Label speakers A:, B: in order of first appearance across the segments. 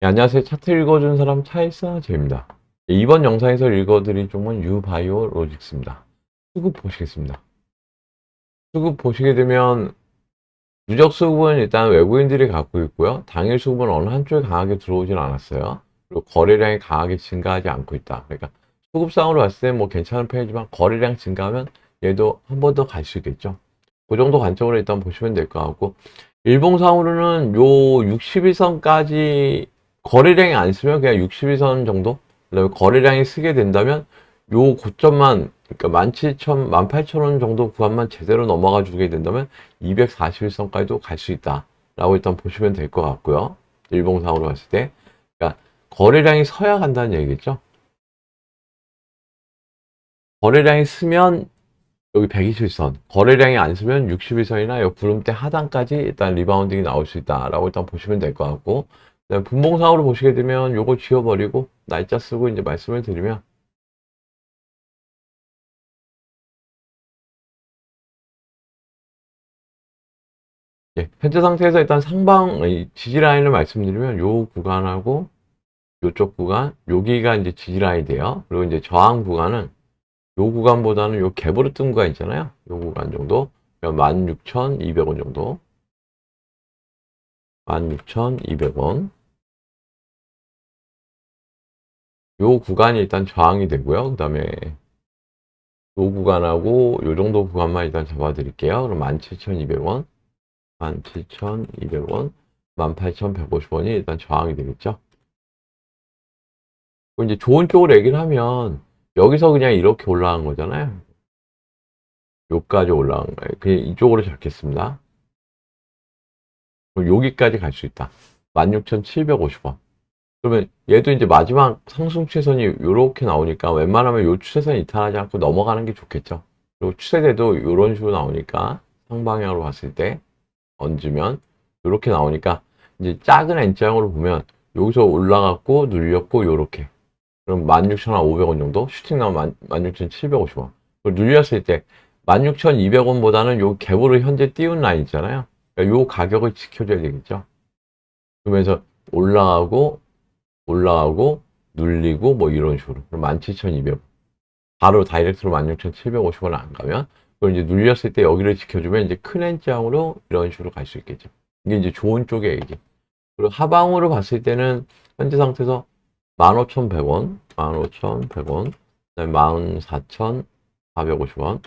A: 네, 안녕하세요. 차트 읽어준 사람 차일사 제입니다. 네, 이번 영상에서 읽어드릴 종은 유바이오 로직스입니다. 수급 보시겠습니다. 수급 보시게 되면 누적 수급은 일단 외국인들이 갖고 있고요. 당일 수급은 어느 한쪽에 강하게 들어오진 않았어요. 그리고 거래량이 강하게 증가하지 않고 있다. 그러니까 수급상으로 봤을 때 뭐 괜찮은 편이지만 거래량 증가하면 얘도 한 번 더 갈 수 있겠죠. 그 정도 관점으로 일단 보시면 될 것 같고 일봉상으로는 요 61선까지 거래량이 안 쓰면 그냥 61선 정도? 그다음에 거래량이 쓰게 된다면 요 고점만 그러니까 17,000, 18,000원 정도 구간만 제대로 넘어가 주게 된다면 241선까지도 갈 수 있다 라고 일단 보시면 될 것 같고요. 일봉상으로 봤을 때. 그러니까 거래량이 서야 간다는 얘기겠죠. 거래량이 쓰면 여기 121선, 거래량이 안 쓰면 61선이나 요 구름대 하단까지 일단 리바운딩이 나올 수 있다라고 일단 보시면 될 것 같고 그다음에 분봉상으로 보시게 되면 요거 지워버리고 날짜 쓰고 이제 말씀을 드리면 예, 현재 상태에서 일단 상방 이 지지 라인을 말씀드리면 요 구간하고 요쪽 구간 여기가 이제 지지 라인이 돼요. 그리고 이제 저항 구간은 요 구간보다는 요 갭으로 뜬 구간 있잖아요. 요 구간 정도 16,200원 정도 16,200원 요 구간이 일단 저항이 되고요. 그 다음에 요 구간하고 요 정도 구간만 일단 잡아 드릴게요. 그럼 17,200원, 17,200원, 18,150원이 일단 저항이 되겠죠. 이제 좋은 쪽으로 얘기를 하면 여기서 그냥 이렇게 올라간 거잖아요. 요까지 올라간 거예요. 그냥 이쪽으로 잡겠습니다. 그럼 여기까지 갈 수 있다. 16,750원. 그러면 얘도 이제 마지막 상승 추세선이 이렇게 나오니까 웬만하면 요 추세선 이탈하지 않고 넘어가는 게 좋겠죠. 그리고 추세대도 이런 식으로 나오니까 상방향으로 봤을 때 얹으면 이렇게 나오니까 이제 작은 N장으로 보면 여기서 올라갔고 눌렸고 요렇게 그럼 16,500원 정도 슈팅 나오면 16,750원 그리고 눌렸을 때 16,200원보다는 요 갭으로 현재 띄운 라인 있잖아요. 그러니까 요 가격을 지켜줘야 되겠죠. 그러면서 올라가고 올라가고 눌리고 뭐 이런 식으로. 그럼 17,200원 바로 다이렉트로 16,750원 안 가면 그걸 이제 눌렸을 때 여기를 지켜주면 이제 큰 N장으로 이런 식으로 갈 수 있겠죠. 이게 이제 좋은 쪽의 얘기. 그리고 하방으로 봤을 때는 현재 상태에서 15,100원 15,100원 그다음에 14,450원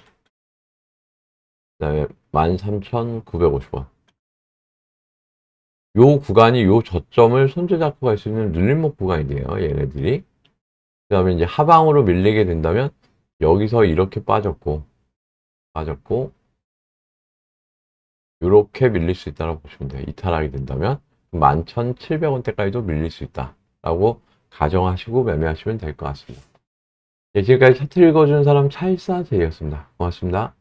A: 그다음에 13,950원 요 구간이 요 저점을 손재 잡고 갈 수 있는 눌림목 구간이에요. 얘네들이. 그 다음에 이제 하방으로 밀리게 된다면 여기서 이렇게 빠졌고 빠졌고 이렇게 밀릴 수 있다고 보시면 돼요. 이탈하게 된다면 11,700원대까지도 밀릴 수 있다라고 가정하시고 매매하시면 될 것 같습니다. 예, 지금까지 차트 읽어주는 사람 차일사 제이였습니다. 고맙습니다.